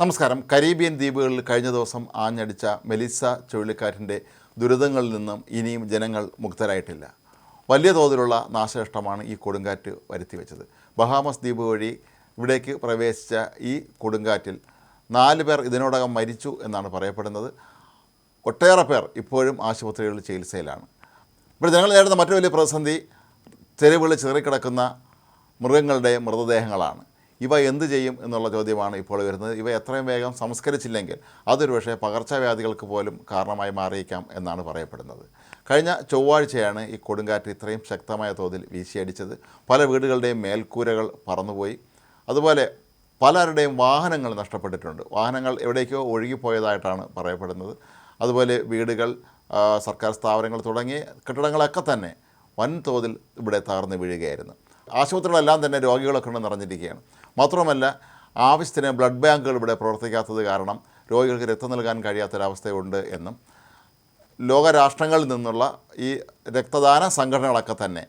നമസ്കാരം. കരീബിയൻ ദ്വീപുകളിൽ കഴിഞ്ഞ ദിവസം ആഞ്ഞടിച്ച മെലിസ ചുഴലിക്കാറ്റിന്റെ ദുരിതങ്ങളിൽ നിന്നും ഇനിയും ജനങ്ങൾ മുക്തരായിട്ടില്ല. വലിയ തോതിലുള്ള നാശനഷ്ടമാണ് ഈ കൊടുങ്കാറ്റ് വരുത്തിവെച്ചത്. ബഹാമസ് ദ്വീപ് വഴി ഇവിടേക്ക് പ്രവേശിച്ച ഈ കൊടുങ്കാറ്റിൽ നാല് പേർ ഇതിനോടകം മരിച്ചു എന്നാണ് പറയപ്പെടുന്നത്. ഒട്ടേറെ പേർ ഇപ്പോഴും ആശുപത്രികളിൽ ചികിത്സയിലാണ്. ഇവിടെ ജനങ്ങൾ നേരിടുന്ന മറ്റൊരു വലിയ പ്രതിസന്ധി തെരുവുകളിൽ ചിതറിക്കിടക്കുന്ന മൃഗങ്ങളുടെ മൃതദേഹങ്ങളാണ്. ഇവ എന്ത് ചെയ്യും എന്നുള്ള ചോദ്യമാണ് ഇപ്പോൾ വരുന്നത്. ഇവ എത്രയും വേഗം സംസ്കരിച്ചില്ലെങ്കിൽ അതൊരു പക്ഷേ പകർച്ചവ്യാധികൾക്ക് പോലും കാരണമായി മാറിയേക്കാം എന്നാണ് പറയപ്പെടുന്നത്. കഴിഞ്ഞ ചൊവ്വാഴ്ചയാണ് ഈ കൊടുങ്കാറ്റ് ഇത്രയും ശക്തമായ തോതിൽ വീശിയടിച്ചത്. പല വീടുകളുടെയും മേൽക്കൂരകൾ പറന്നുപോയി. അതുപോലെ പലരുടെയും വാഹനങ്ങൾ നഷ്ടപ്പെട്ടിട്ടുണ്ട്. വാഹനങ്ങൾ എവിടേക്കോ ഒഴുകിപ്പോയതായിട്ടാണ് പറയപ്പെടുന്നത്. അതുപോലെ വീടുകൾ സർക്കാർ സ്ഥാപനങ്ങൾ തുടങ്ങിയ കെട്ടിടങ്ങളൊക്കെ തന്നെ വൻതോതിൽ ഇവിടെ തകർന്ന് വീഴുകയായിരുന്നു. ആശുപത്രികളെല്ലാം തന്നെ രോഗികളൊക്കെ കൊണ്ട് നിറഞ്ഞിരിക്കുകയാണ് മാത്രമല്ല ആവശ്യത്തിന് ബ്ലഡ് ബാങ്കുകൾ ഇവിടെ പ്രവർത്തിക്കാത്തത് കാരണം രോഗികൾക്ക് രക്തം നൽകാൻ കഴിയാത്തൊരവസ്ഥയുണ്ട് എന്നും ലോകരാഷ്ട്രങ്ങളിൽ നിന്നുള്ള ഈ രക്തദാന സംഘടനകളൊക്കെ തന്നെ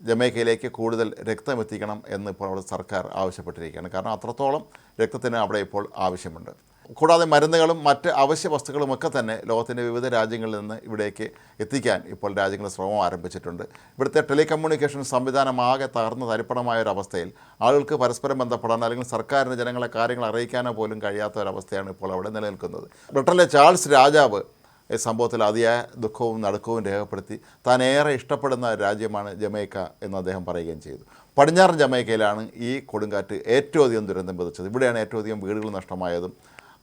ജമൈക്കയിലേക്ക് കൂടുതൽ രക്തം എത്തിക്കണം എന്ന് ഇപ്പോൾ അവിടെ സർക്കാർ ആവശ്യപ്പെട്ടിരിക്കുകയാണ്. കാരണം അത്രത്തോളം രക്തത്തിന് അവിടെ ഇപ്പോൾ ആവശ്യമുണ്ട്. കൂടാതെ മരുന്നുകളും മറ്റ് അവശ്യ വസ്തുക്കളുമൊക്കെ തന്നെ ലോകത്തിന്റെ വിവിധ രാജ്യങ്ങളിൽ നിന്ന് ഇവിടേക്ക് എത്തിക്കാൻ ഇപ്പോൾ രാജ്യങ്ങൾ ശ്രമം ആരംഭിച്ചിട്ടുണ്ട്. ഇവിടുത്തെ ടെലികമ്മ്യൂണിക്കേഷൻ സംവിധാനം ആകെ തകർന്ന തരിപ്പണമായ ഒരു അവസ്ഥയിൽ ആളുകൾക്ക് പരസ്പരം ബന്ധപ്പെടാൻ അല്ലെങ്കിൽ സർക്കാരിന് ജനങ്ങളെ കാര്യങ്ങൾ അറിയിക്കാനോ പോലും കഴിയാത്ത ഒരവസ്ഥയാണ് ഇപ്പോൾ അവിടെ നിലനിൽക്കുന്നത്. ബ്രിട്ടനിലെ ചാൾസ് രാജാവ് ഈ സംഭവത്തിൽ അതിയായ ദുഃഖവും നടുക്കവും രേഖപ്പെടുത്തി താൻ ഏറെ ഇഷ്ടപ്പെടുന്ന രാജ്യമാണ് ജമൈക്ക എന്ന് അദ്ദേഹം പറയുകയും ചെയ്തു. പടിഞ്ഞാറൻ ജമൈക്കയിലാണ് ഈ കൊടുങ്കാറ്റ് ഏറ്റവും അധികം ദുരന്തം വിതച്ചത്. ഇവിടെയാണ് ഏറ്റവും അധികം വീടുകൾ നഷ്ടമായതും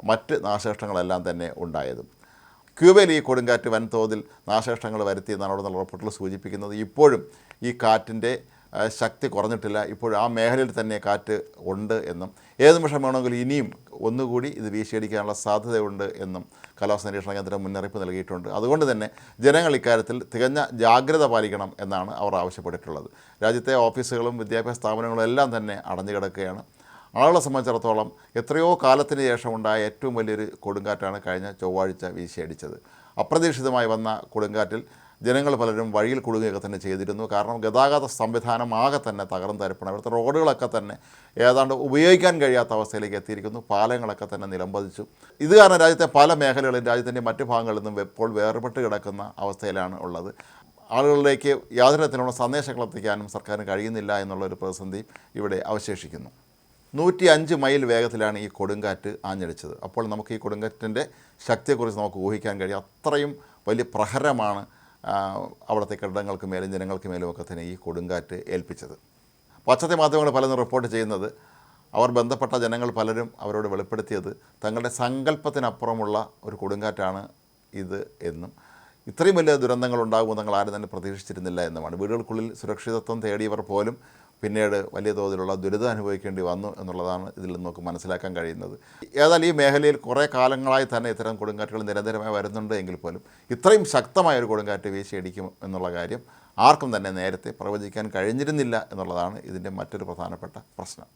മറ്റ് നാശനഷ്ടങ്ങളെല്ലാം തന്നെ ഉണ്ടായതും. ക്യൂബയിൽ ഈ കൊടുങ്കാറ്റ് വൻതോതിൽ നാശനഷ്ടങ്ങൾ വരുത്തിയെന്നാണ് റിപ്പോർട്ടുകൾ സൂചിപ്പിക്കുന്നത്. ഇപ്പോഴും ഈ കാറ്റിന്റെ ശക്തി കുറഞ്ഞിട്ടില്ല. ഇപ്പോഴും ആ മേഖലയിൽ തന്നെ കാറ്റ് ഉണ്ട് എന്നും ഏത് നിമിഷം വേണമെങ്കിലും ഇനിയും ഒന്നുകൂടി ഇത് വീശിയടിക്കാനുള്ള സാധ്യതയുണ്ട് എന്നും കാലാവസ്ഥ നിരീക്ഷണ കേന്ദ്രം മുന്നറിയിപ്പ് നൽകിയിട്ടുണ്ട്. അതുകൊണ്ട് തന്നെ ജനങ്ങൾ ഇക്കാര്യത്തിൽ തികഞ്ഞ ജാഗ്രത പാലിക്കണം എന്നാണ് അവർ ആവശ്യപ്പെട്ടിട്ടുള്ളത്. രാജ്യത്തെ ഓഫീസുകളും വിദ്യാഭ്യാസ സ്ഥാപനങ്ങളും എല്ലാം തന്നെ അടഞ്ഞു കിടക്കുകയാണ് ആളുകളെ സംബന്ധിച്ചിടത്തോളം എത്രയോ കാലത്തിന് ശേഷം ഉണ്ടായ ഏറ്റവും വലിയൊരു കൊടുങ്കാറ്റാണ് കഴിഞ്ഞ ചൊവ്വാഴ്ച വീശിയടിച്ചത്. അപ്രതീക്ഷിതമായി വന്ന കൊടുങ്കാറ്റിൽ ജനങ്ങൾ പലരും വഴിയിൽ കുടുങ്ങുകയൊക്കെ തന്നെ ചെയ്തിരുന്നു. കാരണം ഗതാഗത സംവിധാനം ആകെ തന്നെ തകർന്നു തരപ്പണം. ഇവിടുത്തെ റോഡുകളൊക്കെ തന്നെ ഏതാണ്ട് ഉപയോഗിക്കാൻ കഴിയാത്ത അവസ്ഥയിലേക്ക് എത്തിയിരിക്കുന്നു. പാലങ്ങളൊക്കെ തന്നെ നിലംപതിച്ചു. ഇത് കാരണം രാജ്യത്തെ പല മേഖലകളിലും രാജ്യത്തിന്റെ മറ്റു ഭാഗങ്ങളിൽ നിന്നും ഇപ്പോൾ വേർപെട്ട് കിടക്കുന്ന അവസ്ഥയിലാണ് ഉള്ളത്. ആളുകളിലേക്ക് യാതൊരു തരത്തിലുള്ള സന്ദേശങ്ങൾ എത്തിക്കാനും സർക്കാരിന് കഴിയുന്നില്ല എന്നുള്ളൊരു പ്രതിസന്ധി ഇവിടെ അവശേഷിക്കുന്നു. നൂറ്റി അഞ്ച് മൈൽ വേഗത്തിലാണ് ഈ കൊടുങ്കാറ്റ് ആഞ്ഞടിച്ചത്. അപ്പോൾ നമുക്ക് ഈ കൊടുങ്കാറ്റിന്റെ ശക്തിയെക്കുറിച്ച് നമുക്ക് ഊഹിക്കാൻ കഴിയും. അത്രയും വലിയ പ്രഹരമാണ് അവിടുത്തെ കെട്ടിടങ്ങൾക്ക് മേലും ജനങ്ങൾക്ക് മേലും ഒക്കെ തന്നെ ഈ കൊടുങ്കാറ്റ് ഏൽപ്പിച്ചത്. പശ്ചാത്തല മാധ്യമങ്ങൾ പലതും റിപ്പോർട്ട് ചെയ്യുന്നത് അവർ ബന്ധപ്പെട്ട ജനങ്ങൾ പലരും അവരോട് വെളിപ്പെടുത്തിയത് തങ്ങളുടെ സങ്കല്പത്തിനപ്പുറമുള്ള ഒരു കൊടുങ്കാറ്റാണ് ഇത് എന്നും. ഇത്രയും വലിയ ദുരന്തങ്ങൾ ഉണ്ടാകുമെന്ന് തങ്ങൾ ആരും തന്നെ പ്രതീക്ഷിച്ചിരുന്നില്ല എന്നുമാണ് വീടുകൾക്കുള്ളിൽ സുരക്ഷിതത്വം തേടിയവർ പോലും പിന്നീട് വലിയ തോതിലുള്ള ദുരിതം അനുഭവിക്കേണ്ടി വന്നു എന്നുള്ളതാണ് ഇതിൽ നിന്ന് നമുക്ക് മനസ്സിലാക്കാൻ കഴിയുന്നത്. ഏതായാലും ഈ മേഖലയിൽ കുറേ കാലങ്ങളായി തന്നെ ഇത്തരം കൊടുങ്കാറ്റുകൾ നിരന്തരമായി വരുന്നുണ്ട് എങ്കിൽ പോലും ഇത്രയും ശക്തമായ ഒരു കൊടുങ്കാറ്റ് വീശിയടിക്കും എന്നുള്ള കാര്യം ആർക്കും തന്നെ നേരത്തെ പ്രവചിക്കാൻ കഴിഞ്ഞിരുന്നില്ല എന്നുള്ളതാണ് ഇതിന്റെ മറ്റൊരു പ്രധാനപ്പെട്ട പ്രശ്നം.